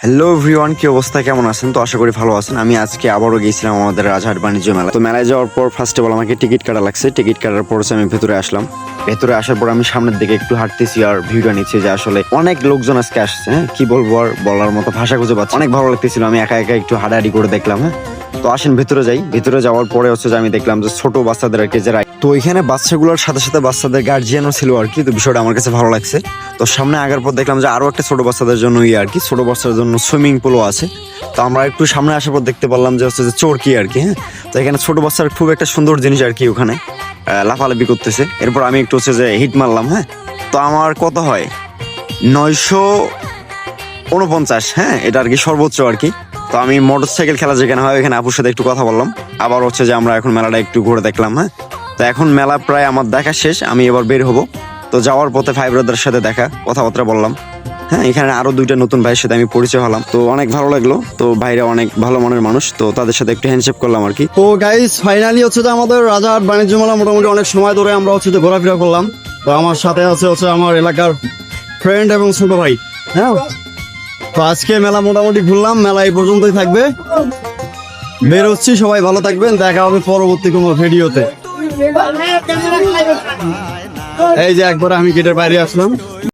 Hello everyone কি অবস্থা? কেমন আছেন? তো আশা করি ভালো আছেন। আমি আজকে আবারও গিয়েছিলাম আমাদের রাজহাট বাণিজ্য মেলা তো মেলায় যাওয়ার পর ফার্স্ট অফ অল আমাকে টিকিট কাটা লাগছে। টিকিট কাটার পর আমি ভেতরে আসলাম। ভেতরে আসার পর আমি সামনের দিকে একটু হাঁটতেছি আর ভিউটা নিচ্ছি যে আসলে অনেক লোকজন আজকে আসছে হ্যাঁ? কি বলব আর বলার মতো ভাষা খুঁজে পাচ্ছি অনেক ভালো লাগতেছিল। আমি একা একা একটু হাড়াহাড়ি করে দেখলাম হ্যাঁ? তো আসেন, ভেতরে যাই। ভেতরে যাওয়ার পরে হচ্ছে যে আমি দেখলাম যে ছোট বাচ্চাদের আর কি যে তো এখানে বাচ্চাগুলোর সাথে সাথে বাচ্চাদের গার্জিয়ানও ছিল আর কি, তো বিষয়টা আমার কাছে ভালো লাগছে। তো সামনে আগার পর দেখলাম যে আরও একটা ছোট বাচ্চাদের জন্য ইয়ে আর কি, ছোট বাচ্চাদের জন্য সুইমিং পুলও আছে। তো আমরা একটু সামনে আসার পর দেখতে পারলাম যে হচ্ছে যে চোরকি আর কি হ্যাঁ? তো এখানে ছোট বাচ্চার খুব একটা সুন্দর জিনিস আর কি ওখানে লাফালাফি করতেছে। এরপর আমি একটু হচ্ছে যে হিট মারলাম হ্যাঁ? তো আমার কত হয়? নয়শো উনপঞ্চাশ হ্যাঁ? এটা আর কি সর্বোচ্চ আর কি। তো আমি মোটর সাইকেল খেলা যেখানে হয় এখানে আপুর সাথে একটু কথা বললাম। আবার হচ্ছে যে আমরা এখন মেলাটা একটু ঘুরে দেখলাম হ্যাঁ? তো এখন মেলা প্রায় আমার দেখা শেষ, আমি এবার বের হব। তো যাওয়ার পথে ফাইভ ব্রাদারের সাথে দেখা, কথাবার্তা বললাম হ্যাঁ? এখানে আরও দুইটা নতুন ভাইয়ের সাথে আমি পরিচয় হলাম। তো অনেক ভালো লাগল, তো ভাইরা অনেক ভালো মনের মানুষ, তো তাদের সাথে একটু হ্যান্ডশেপ করলাম আর কি। তো গাইস ফাইনালি হচ্ছে যে আমাদের রাজার বাণিজ্য মেলা মোটামুটি অনেক সময় ধরে আমরা হচ্ছে যে ঘোরাফেরা করলাম। তো আমার সাথে আছে হচ্ছে আমার এলাকার ফ্রেন্ড এবং ছোট ভাই হ্যাঁ? তো আজকে মেলা মোটামুটি ঘুরলাম, মেলা এই পর্যন্তই থাকবে। বেরোচ্ছি, সবাই ভালো থাকবেন, দেখা হবে পরবর্তী কোনো ভিডিওতে। এই যে একবার আমি গেটের বাইরে আসলাম।